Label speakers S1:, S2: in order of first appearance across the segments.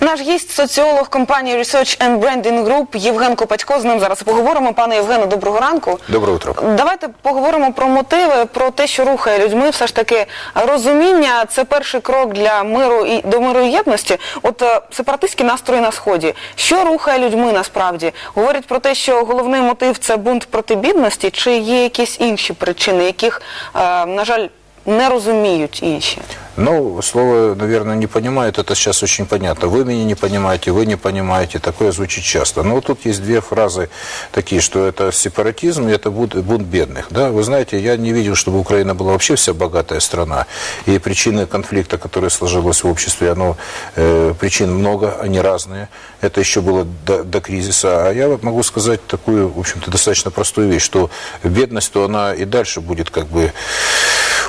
S1: Наш гість соціолог компанії Research and Branding Group Євген Копатько. З ним зараз поговоримо. Пане Євгене, доброго ранку.
S2: Доброе утро.
S1: Давайте поговоримо про мотиви, про те, що рухає людьми. Все ж таки розуміння це перший крок для миру і до миру і єдності. От е, сепаратистські настрої на сході. Що рухає людьми насправді? Говорять про те, що головний мотив це бунт проти бідності, чи є якісь інші причини, яких, е, на жаль, не розуміють інші.
S2: Ну, слово, наверное, не понимают, это сейчас очень понятно. Вы меня не понимаете, вы не понимаете, такое звучит часто. Но вот тут есть две фразы такие, что это сепаратизм и это бунт, бунт бедных. Да? Вы знаете, я не видел, чтобы Украина была вообще вся богатая страна. И причины конфликта, которые сложилось в обществе, оно, э, причин много, они разные. Это еще было до, до кризиса. А я вот могу сказать такую, в общем-то, достаточно простую вещь, что бедность, то она и дальше будет как бы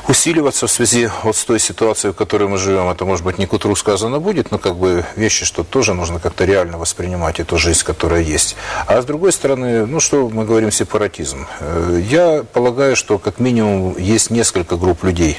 S2: усиливаться в связи вот с той ситуацией, в которой мы живем. Это, может быть, не к утру сказано будет, но как бы вещи, что тоже нужно как-то реально воспринимать эту жизнь, которая есть. А с другой стороны, ну что мы говорим сепаратизм? Э, Я полагаю, что как минимум есть несколько групп людей,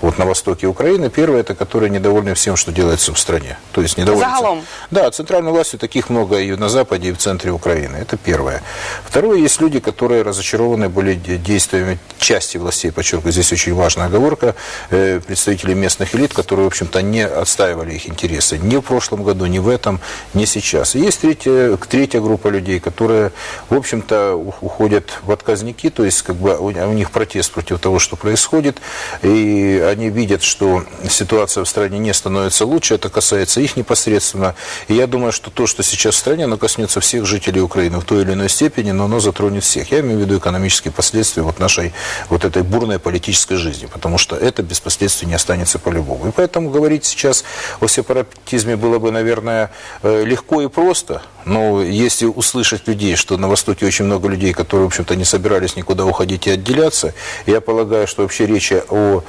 S2: вот на востоке Украины. Первое, это которые недовольны всем, что делается в стране. То есть недовольны...
S1: Загалом?
S2: Да, центральной властью таких много и на Западе, и в центре Украины. Это первое. Второе, есть люди, которые разочарованы были де- действиями части властей, подчеркиваю, здесь очень важная оговорка, э, представителей местных элит, которые, в общем-то, не отстаивали их интересы ни в прошлом году, ни в этом, ни сейчас. И есть третья, третья группа людей, которые, в общем-то, уходят в отказники, то есть как бы у них протест против того, что происходит, и они видят, что ситуация в стране не становится лучше, это касается их непосредственно. И я думаю, что то, что сейчас в стране, оно коснется всех жителей Украины в той или иной степени, но оно затронет всех. Я имею в виду экономические последствия вот нашей вот этой бурной политической жизни, потому что это без последствий не останется по-любому. И поэтому говорить сейчас о сепаратизме было бы, наверное, э, легко и просто, но если услышать людей, что на Востоке очень много людей, которые, в общем-то, не собирались никуда уходить и отделяться, я полагаю, что вообще речи о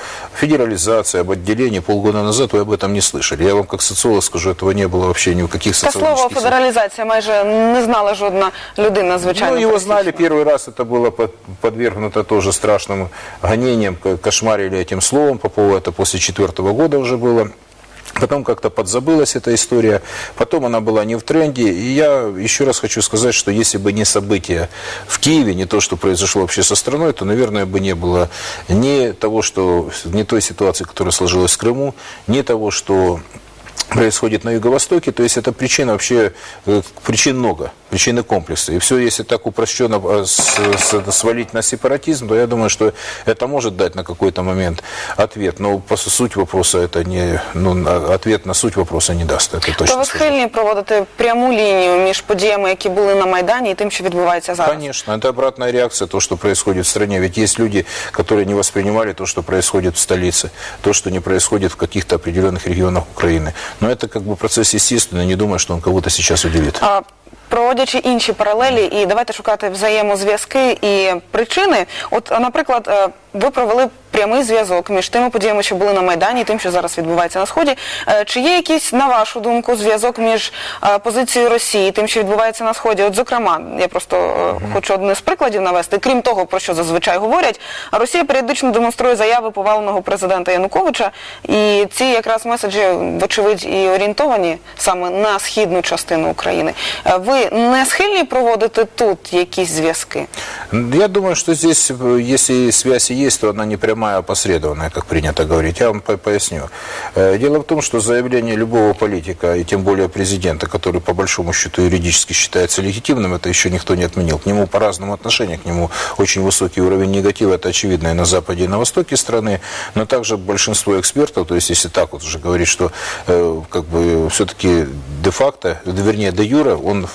S2: федерализации, об отделении полгода назад вы об этом не слышали. Я вам как социолог скажу, этого не было вообще ни у каких
S1: Та слово
S2: социологических...
S1: федералізація майже не знала жодна людина, звичайно.
S2: Ну, его
S1: пересічна.
S2: знали первый раз, это было под- подвергнуто тоже страшным гонениям, к- кошмарили этим словом по поводу, это после четвертого года уже было. Потом как-то подзабылась эта история, потом она была не в тренде. И я еще раз хочу сказать, что если бы не события в Киеве, не то, что произошло вообще со страной, то, наверное, бы не было ни того, что, ни той ситуации, которая сложилась в Крыму, ни того, что происходит на Юго-Востоке, то есть это причина вообще, э, причин много, причины комплекса. И все, если так упрощенно э, с- с- свалить на сепаратизм, то я думаю, что это может дать на какой-то момент ответ. Но по суть вопроса это не, ну, на- ответ на суть вопроса не даст. Это
S1: То
S2: точно.
S1: ви
S2: скажу.
S1: схильні проводити пряму лінію між подіями, які були на Майдані, і тим, що відбувається зараз?
S2: Конечно, это обратная реакция, то, что происходит в стране. Ведь есть люди, которые не воспринимали то, что происходит в столице, то, что не происходит в каких-то определенных регионах Украины. Но это как бы процесс естественный, не думаю, что он кого-то сейчас удивит.
S1: А, Проводячи інші паралелі, і давайте шукати взаємозв'язки і причини. От, а, наприклад, е, ви провели прямий зв'язок між тими подіями, що були на Майдані, і тим, що зараз відбувається на сході. Е, Чи є якийсь, на вашу думку, зв'язок між е, позицією Росії, і тим, що відбувається на сході? От, зокрема, я просто е, хочу один з прикладів навести. Крім того, про що зазвичай говорять, Росія періодично демонструє заяви поваленого президента Януковича, і ці якраз меседжі, вочевидь, і орієнтовані саме на східну частину України. Ви не схильні проводити тут якісь зв'язки?
S2: Я думаю, что здесь, если связь и то она не прямая, а посредованная, как принято говорить. Я вам по- поясню. Э, Дело в том, что заявление любого политика, и тем более президента, который по большому счету юридически считается легитимным, это еще никто не отменил. К нему по-разному отношение, к нему очень высокий уровень негатива, это очевидно и на Западе, и на Востоке страны, но также большинство экспертов, то есть если так вот уже говорить, что э, как бы все-таки де-факто, вернее, де юре, он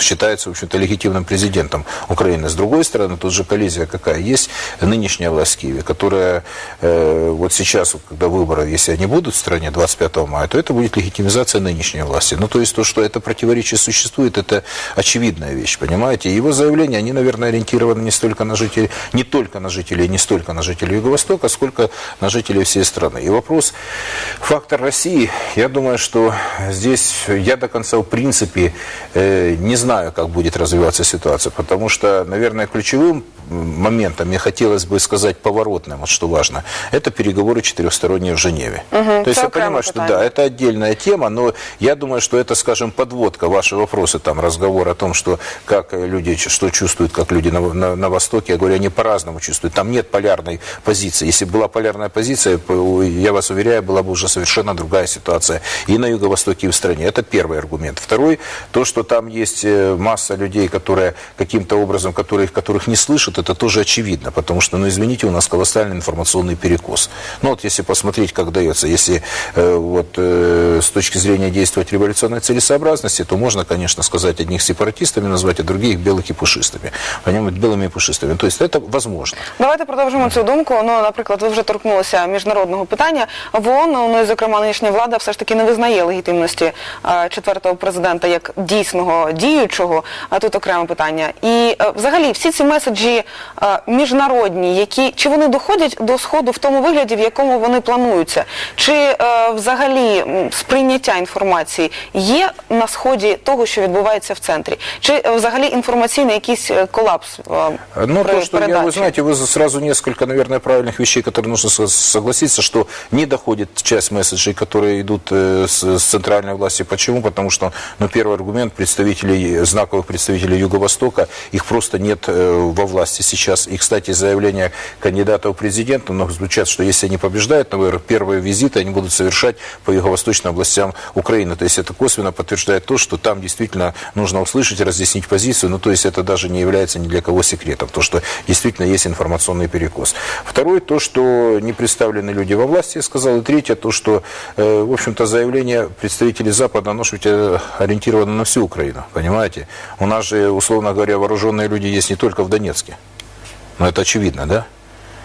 S2: считается, в общем-то, легитимным президентом Украины. С другой стороны, тут же коллизия какая? Есть нынешняя власть в Киеве, которая э, вот сейчас, когда выборы, если они будут в стране 25 мая, то это будет легитимизация нынешней власти. Ну, то есть то, что это противоречие существует, это очевидная вещь, понимаете? Его заявления, они, наверное, ориентированы не столько на жителей, не только на жителей, не столько на жителей Юго-Востока, сколько на жителей всей страны. И вопрос, фактор России, я думаю, что здесь я до конца, в принципе, э, не знаю, как будет развиваться ситуация, потому что, наверное, ключевым моментом, мне хотелось бы сказать поворотным, вот что важно, это переговоры четырехсторонние в Женеве.
S1: Мгм,
S2: То есть я понимаю, что да, это отдельная тема, но я думаю, что это, скажем, подводка, ваши вопросы, там, разговор о том, что как люди, что чувствуют, как люди на, на- на Востоке, я говорю, они по-разному чувствуют. Там нет полярной позиции. Если была полярная позиция, я вас уверяю, была бы уже совершенно другая ситуация и на Юго-Востоке, и в стране. Это первый аргумент. Второй, то, что там есть э, масса людей, которые каким-то образом, которые, которых не слышат, это тоже очевидно, потому что, ну, извините, у нас колоссальный информационный перекос. Ну, вот если посмотреть, как дается, если э, вот э, с точки зрения действовать революционной целесообразности, то можно, конечно, сказать одних сепаратистами назвать, а других белых и пушистыми. Понимаете, белыми и пушистыми. То есть это возможно.
S1: Давайте продовжимо цю думку. Ну, наприклад, ви вже торкнулися міжнародного питання. В ООН, ну і зокрема нинішня влада все ж таки не визнає легітимності е, четвертого президента як дійсного діючого. А тут окреме питання. І е, взагалі всі ці меседжі е, міжнародні, які чи вони доходять до сходу в тому вигляді, в якому вони плануються, чи е, взагалі м, сприйняття інформації є на сході того, що відбувається в центрі, чи е, взагалі інформаційний якийсь е, колапс е,
S2: Ну,
S1: при
S2: то, что я, вы
S1: передачі?
S2: знаете, вы за- сразу несколько, наверное, правильных вещей, которые нужно со- согласиться, что не доходит часть месседжей, которые идут э, с, с центральной власти. Почему? Потому что, ну, первый аргумент представителей, знаковых представителей Юго-Востока, их просто нет э, во власти сейчас. И, кстати, заявления кандидата в президенты, но звучат, что если они побеждают на выборах, первые визиты они будут совершать по юго-восточным областям Украины. То есть это косвенно подтверждает то, что там действительно нужно услышать, разъяснить позицию. Ну, то есть это даже не является ни для кого секретом, то, что действительно есть информационный перекос. Второе, то, что не представлены люди во власти, я сказал. И третье, то, что, э, в общем-то, заявление представителей Запада, оно же ведь э, ориентировано на всю Украину, понимаете? У нас же, условно говоря, вооруженные люди есть не только в Донецке. Ну, это очевидно, да?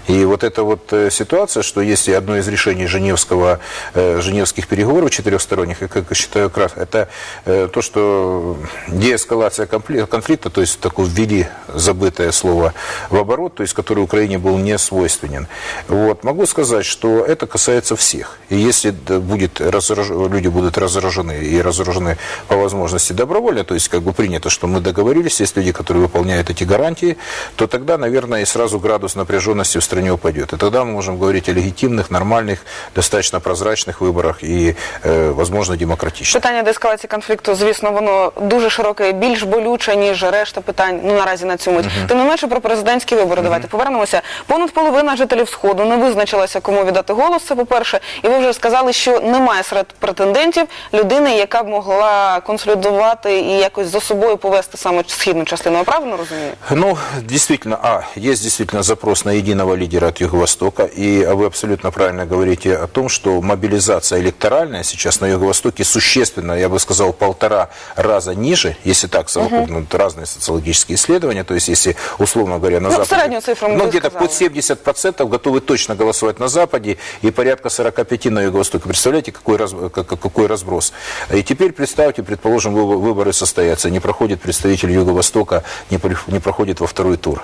S2: И вот эта вот э, ситуация, что если одно из решений Женевского, э, Женевских переговоров четырехсторонних, я как считаю, как это э, то, что деэскалация конфли- конфликта, то есть такое ввели забытое слово в оборот, то есть который Украине был не свойственен. Вот. Могу сказать, что это касается всех. И если будет разораж- люди будут разоружены и разоружены по возможности добровольно, то есть как бы принято, что мы договорились, есть люди, которые выполняют эти гарантии, то тогда, наверное, и сразу градус напряженности в стране упадет. И тогда мы можем говорить о легитимных, нормальных, достаточно прозрачных выборах и, э, возможно, демократичных.
S1: Питання деескалації конфлікту, звісно, воно дуже широке, більш болюче, ніж решта питань. Ну наразі на цьому. Тим не менше про президентські вибори. Давайте повернемося. Понад половина жителів сходу не визначилася, кому віддати голос. Це по перше, і ви вже сказали, що немає серед претендентів людини, яка б могла консолідувати і якось за собою повести саме східну частину. Я правильно розумію?
S2: Ну, действительно, а, есть действительно запрос на единого Лидера от Юго-Востока, и а вы абсолютно правильно говорите о том, что мобилизация электоральная сейчас на Юго-Востоке существенно, я бы сказал, полтора раза ниже, если так совокупнут разные социологические исследования, то есть если, условно говоря, на
S1: Ну,
S2: Западе...
S1: цифру
S2: Ну, где-то под 70% готовы точно голосовать на Западе и порядка 45% на Юго-Востоке. Представляете, какой, раз- как- какой разброс? И теперь представьте, предположим, вы- выборы состоятся, не проходит представитель Юго-Востока, не, не проходит во второй тур.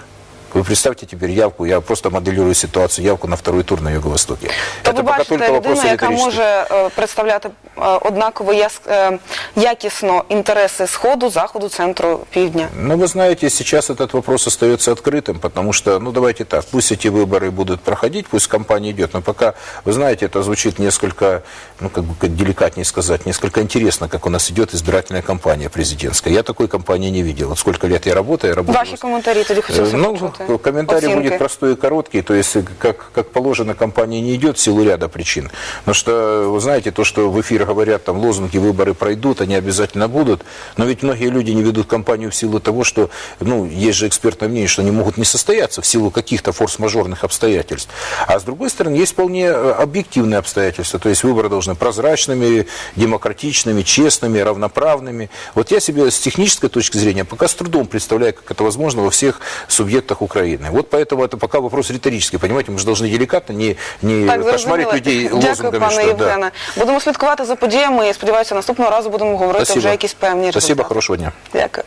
S2: Вы представьте теперь явку, я просто моделирую ситуацию, явку на второй тур на Юго-Востоке.
S1: То
S2: Это
S1: ви
S2: пока
S1: бачите
S2: только вопрос
S1: людину, яка
S2: риторический.
S1: може е, представляти е, однаково яс- е, якісно інтереси сходу, заходу, центру, півдня.
S2: Ну, вы знаете, сейчас этот вопрос остается открытым, потому что, ну, давайте так, пусть эти выборы будут проходить, пусть кампания идет, но пока, вы знаете, это звучит несколько, ну, как бы как деликатнее сказать, несколько интересно, как у нас идет избирательная кампания президентская. Я такой кампании не видел. Вот сколько лет я работаю, я работаю.
S1: Ваші коментарі тоді хотілося
S2: Э, Ну,
S1: почути.
S2: комментарий
S1: Оцінки.
S2: будет простой и короткий, то есть, как, как положено, компания не идет в силу ряда причин. Потому что, вы знаете, то, что в эфир говорят, там, лозунги «выборы пройдут», они обязательно будут, но ведь многие люди не ведут кампанию в силу того, что, ну, есть же экспертное мнение, что они могут не состояться в силу каких-то форс-мажорных обстоятельств. А с другой стороны, есть вполне э, объективные обстоятельства, то есть выборы должны демократичными, демократичными, честными, равноправными. Вот я себе с технической точки зрения пока с трудом представляю, как это возможно во всех субъектах Украины. Вот поэтому это пока вопрос риторический, понимаете, мы же должны деликатно не, не
S1: Так,
S2: кошмарить
S1: зрозуміло.
S2: людей
S1: Дякую,
S2: лозунгами,
S1: пане
S2: что да.
S1: Євгене. Будемо слідкувати за подіями і сподіваюся, наступного разу будемо говорити
S2: Спасибо.
S1: вже якісь певні
S2: Спасибо,
S1: результати.
S2: хорошего дня.
S1: Дякую.